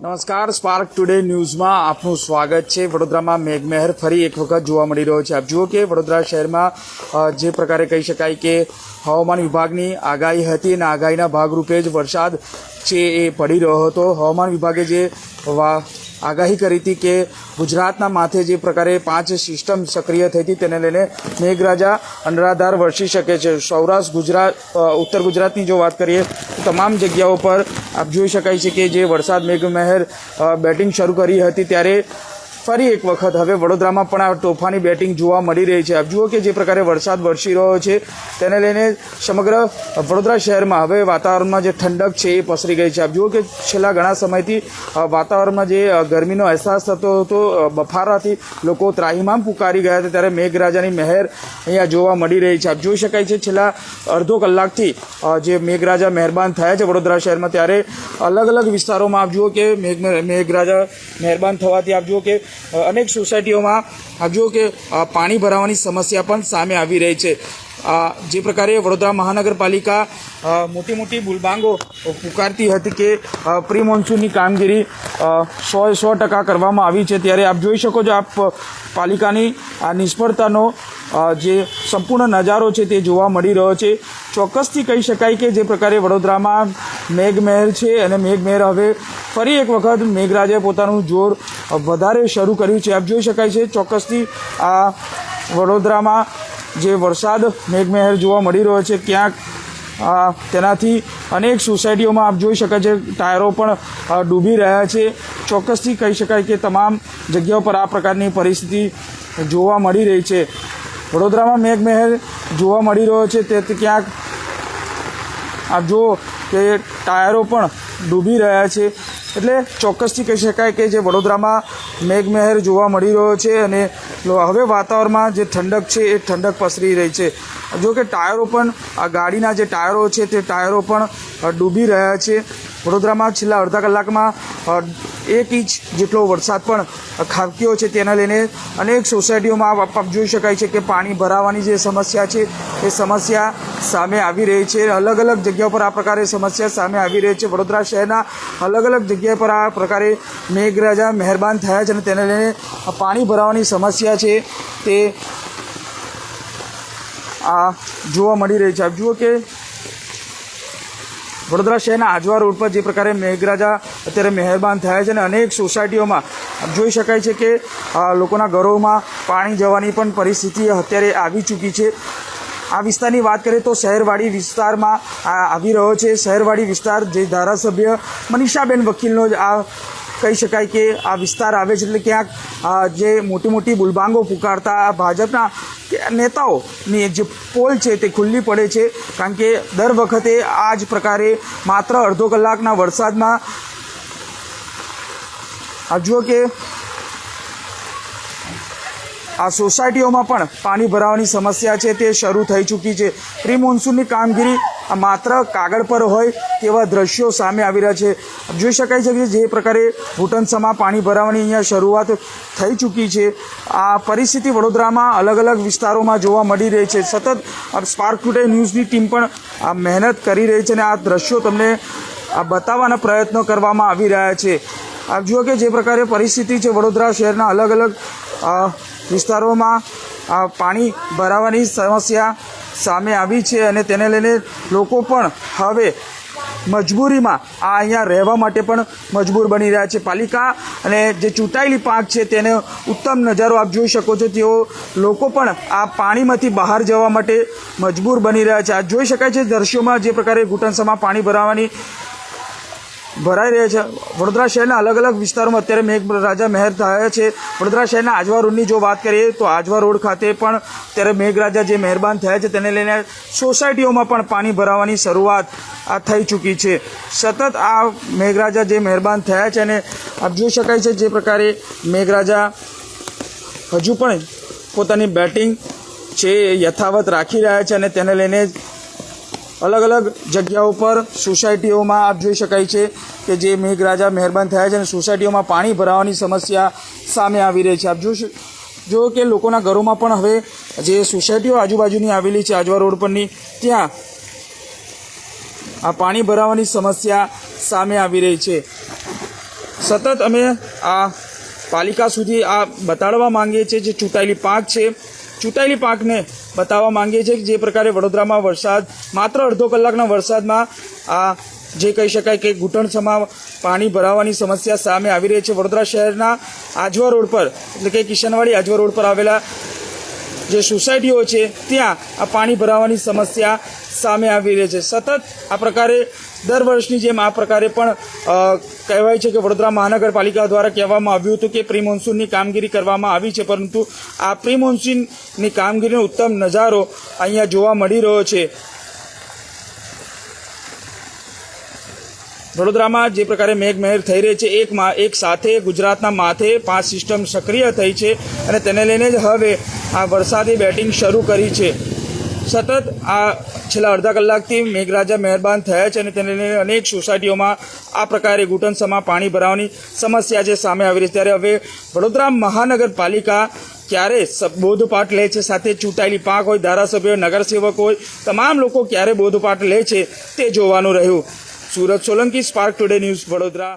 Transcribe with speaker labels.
Speaker 1: નમસ્કાર spark today ન્યૂઝમાં આપનું સ્વાગત છે. વડોદરામાં મેઘમહેર ફરી એક વખત જોવા મળી રહ્યો છે. આપ જુઓ કે વડોદરા શહેરમાં જે પ્રકારે કહી શકાય કે હવામાન વિભાગની આગાહી હતી અને આગાહીના ભાગરૂપે જ વરસાદ છે એ પડી રહ્યો હતો. હવામાન વિભાગે જે આગાહી કરી હતી કે ગુજરાતના માથે જે પ્રકારે પાંચ સિસ્ટમ સક્રિય થઈ હતી તેને લઈને મેઘરાજા અનરાધાર વરસી શકે છે. સૌરાષ્ટ્ર, ગુજરાત ઉત્તર ગુજરાતની જો વાત કરીએ, તો તમામ જગ્યાઓ પર આપ જોઈ શકાય છે કે જે વરસાદ મેઘમહેર બેટિંગ શરૂ કરી હતી ત્યારે ફરી એક વખત. હવે વડોદરામાં પણ આ તોફાની બેટિંગ જોવા મળી રહી છે. આપ જુઓ કે જે પ્રકારે વરસાદ વરસી રહ્યો છે, તેને લઈને સમગ્ર વડોદરા શહેરમાં હવે વાતાવરણમાં જે ઠંડક છે એ પસરી ગઈ છે. આપ જુઓ કે છેલ્લા ઘણા સમયથી વાતાવરણમાં જે ગરમીનો અહેસાસ થતો હતો બફારાથી લોકો ત્રાહિમામ પુકારી ગયા હતા. ત્યારે મેઘરાજાની મહેર અહીંયા જોવા મળી રહી છે. આપ જોઈ શકાય છે છેલ્લા અડધો કલાકથી જે મેઘરાજા મહેરબાન થયા છે વડોદરા શહેરમાં, ત્યારે અલગ અલગ વિસ્તારોમાં આપ જુઓ કે મેઘ, મેઘરાજા મહેરબાન થવાથી આપ જુઓ કે અનેક સોસાયટીઓમાં જુઓ કે પાણી ભરાવાની સમસ્યા પણ સામે આવી રહી છે. જે પ્રકારે વડોદરા મહાનગરપાલિકા મોટી મોટી બુલબાંગો પુકારતી હતી કે પ્રી મોન્સૂનની કામગીરી સો સો ટકા કરવામાં આવી છે. ત્યારે આપ જોઈ શકો છો, આપ પાલિકાની આ નિષ્ફળતાનો જે સંપૂર્ણ નજારો છે તે જોવા મળી રહ્યો છે. ચોક્કસથી કહી શકાય કે જે પ્રકારે વડોદરામાં મેઘમહેર છે અને મેઘમહેર હવે ફરી એક વખત મેઘરાજે પોતાનું જોર વધારે શરૂ કર્યું છે. આપ જોઈ શકાય છે, ચોક્કસથી આ વડોદરામાં જે વરસાદ મેઘમહેર જોવા મળી રહ્યો છે, ક્યાંક તેનાથી અનેક સોસાયટીઓમાં આપ જોઈ શકાય છે, ટાયરો પણ ડૂબી રહ્યા છે. ચોક્કસથી કહી શકાય કે તમામ જગ્યાઓ પર આ પ્રકારની પરિસ્થિતિ જોવા મળી રહી છે. વડોદરામાં મેઘમહેર જોવા મળી રહ્યો છે, તે ક્યાંક, આપ જુઓ કે ટાયરો પણ ડૂબી રહ્યા છે. એટલે ચોક્કસથી કહી શકાય કે જે વડોદરામાં મેઘમહેર જોવા મળી રહ્યો છે અને હવે વાતાવરણમાં જે ઠંડક છે એ ઠંડક પસરી રહી છે. જો કે ટાયરો પણ, આ ગાડીના જે ટાયરો છે તે ટાયરો પણ ડૂબી રહ્યા છે. વડોદરામાં છેલ્લા અડધા કલાકમાં એક ઇંચ જેટલો વરસાદ પણ ખાબક્યો છે તેના લઈને અનેક સોસાયટીઓમાં જોઈ શકાય છે કે પાણી ભરાવાની જે સમસ્યા છે, એ સમસ્યા સામે આવી રહી છે. અલગ અલગ જગ્યાઓ પર આ પ્રકારે સમસ્યા સામે આવી રહી છે. વડોદરા શહેરના અલગ અલગ જગ્યા પર આ પ્રકારે મેઘરાજા મહેરબાન થયા છે અને તેને લઈને પાણી ભરાવાની સમસ્યા છે તે આ જોવા મળી રહી છે. આપ જુઓ કે વડોદરા શહેરના આજવા રોડ પર જે પ્રકારે મેઘરાજા અત્યારે મહેરબાન થયા છે અને અનેક સોસાયટીઓમાં જોઈ શકાય છે કે લોકોના ઘરોમાં પાણી જવાની પણ પરિસ્થિતિ અત્યારે આવી ચૂકી છે. આ વિસ્તારની વાત કરીએ તો શહેરવાડી વિસ્તારમાં આવી રહ્યો છે. શહેરવાડી વિસ્તાર જે ધારાસભ્ય મનીષાબેન વકીલનો જ આ કહી શકાય કે આ વિસ્તાર આવે છે એટલે ક્યાંક જે મોટી મોટી બુલબાંગો પુકારતા ભાજપના નેતાઓની જે પોલ છે તે ખુલ્લી પડે છે. કારણ કે દર વખતે આ જ પ્રકારે માત્ર અડધો કલાકના વરસાદમાં, આ કે આ સોસાયટીઓમાં પણ પાણી ભરાવાની સમસ્યા છે, તે શરૂ થઈ ચૂકી છે. પ્રી મોન્સૂનની કામગીરી માત્ર કાગળ પર હોય તેવા દ્રશ્યો સામે આવી રહ્યા છે. જોઈ શકાય છે કે જે પ્રકારે ઘૂંટણસમાં પાણી ભરાવાની અહીંયા શરૂઆત થઈ ચૂકી છે. આ પરિસ્થિતિ વડોદરામાં અલગ અલગ વિસ્તારોમાં જોવા મળી રહી છે. સતત સ્પાર્ક ટુડે ન્યૂઝની ટીમ પણ આ મહેનત કરી રહી છે અને આ દ્રશ્યો તમને આ બતાવવાના પ્રયત્નો કરવામાં આવી રહ્યા છે. આપ જુઓ કે જે પ્રકારે પરિસ્થિતિ છે વડોદરા શહેરના અલગ અલગ વિસ્તારોમાં પાણી ભરાવાની સમસ્યા સામે આવી છે અને તેને લઈને લોકો પણ હવે મજબૂરીમાં આ અહીંયા રહેવા માટે પણ મજબૂર બની રહ્યા છે. પાલિકા અને જે ચૂંટાયેલી પાંખ છે તેને ઉત્તમ નજારો આપ જોઈ શકો છો. તેઓ લોકો પણ આ પાણીમાંથી બહાર જવા માટે મજબૂર બની રહ્યા છે. આ જોઈ શકાય છે દ્રશ્યોમાં જે પ્રકારે ઘૂંટણસામાં પાણી ભરાવાની ભરાઈ રહ્યા છે. વડોદરા શહેરના અલગ અલગ વિસ્તારોમાં અત્યારે મેઘરાજા મહેર થયા છે. વડોદરા શહેરના આજવા રોડની જો વાત કરીએ તો આજવા રોડ ખાતે પણ અત્યારે મેઘરાજા જે મહેરબાન થયા છે, તેને લઈને સોસાયટીઓમાં પણ પાણી ભરાવાની શરૂઆત, આ થઈ ચૂકી છે. સતત આ મેઘરાજા જે મહેરબાન થયા છે અને આપ જોઈ શકાય છે જે પ્રકારે મેઘરાજા હજુ પણ પોતાની બેટિંગ છે યથાવત રાખી રહ્યા છે અને તેને લઈને અલગ અલગ જગ્યાઓ પર સોસાયટીઓમાં આપ જોઈ શકાય છે કે જે મેઘરાજા મહેરબાન થયા છે અને સોસાયટીઓમાં પાણી ભરાવાની સમસ્યા સામે આવી રહી છે. આપ જોશો જો કે લોકોના ઘરોમાં પણ હવે જે સોસાયટીઓ આજુબાજુની આવેલી છે, આજવા રોડ પરની, ત્યાં આ પાણી ભરાવાની સમસ્યા સામે આવી રહી છે. સતત અમે આ પાલિકા સુધી આ બતાડવા માંગીએ છીએ જે ચૂંટાયેલી પાંખ છે. ચૂંટાયેલી પાકને બતાવવા માંગીએ છીએ કે જે પ્રકારે વડોદરામાં વરસાદ, માત્ર અડધો કલાકના વરસાદમાં આ જે કહી શકાય કે ઘૂંટણસમાં પાણી ભરાવાની સમસ્યા સામે આવી રહી છે. વડોદરા શહેરના આજવા રોડ પર, એટલે કે કિશનવાડી આજવા રોડ પર આવેલા જે સોસાયટીઓ છે, ત્યાં આ પાણી ભરાવાની સમસ્યા સામે આવી રહી છે. સતત આ પ્રકારે દર વર્ષની જેમ આ પ્રકારે પણ કહેવાય છે કે વડોદરા મહાનગરપાલિકા દ્વારા કહેવામાં આવ્યું હતું કે પ્રી મોન્સૂનની કામગીરી કરવામાં આવી છે, પરંતુ આ પ્રી મોન્સૂનની કામગીરીનો ઉત્તમ નજારો અહીંયા જોવા મળી રહ્યો છે. વડોદરામાં જે પ્રકારે મેઘમહેર થઈ રહી છે, એક મા, એક સાથે ગુજરાતના માથે પાંચ સિસ્ટમ સક્રિય થઈ છે અને તેને લઈને જ હવે આ વરસાદી બેટિંગ શરૂ કરી છે. સતત આ છેલ્લા અડધા કલાકથી મેઘરાજા મહેરબાન થયા છે અને તેને લઈને અનેક સોસાયટીઓમાં આ પ્રકારે ઘૂંટણસમાં પાણી ભરાવાની સમસ્યા છે સામે આવી રહી છે. ત્યારે હવે વડોદરા મહાનગરપાલિકા ક્યારે બોધપાઠ લે છે? સાથે ચૂંટાયેલી પાંખ હોય, ધારાસભ્ય, નગરસેવક હોય, તમામ લોકો ક્યારે બોધપાઠ લે છે તે જોવાનું રહ્યું. Surat Solanki spark today news Vadodara.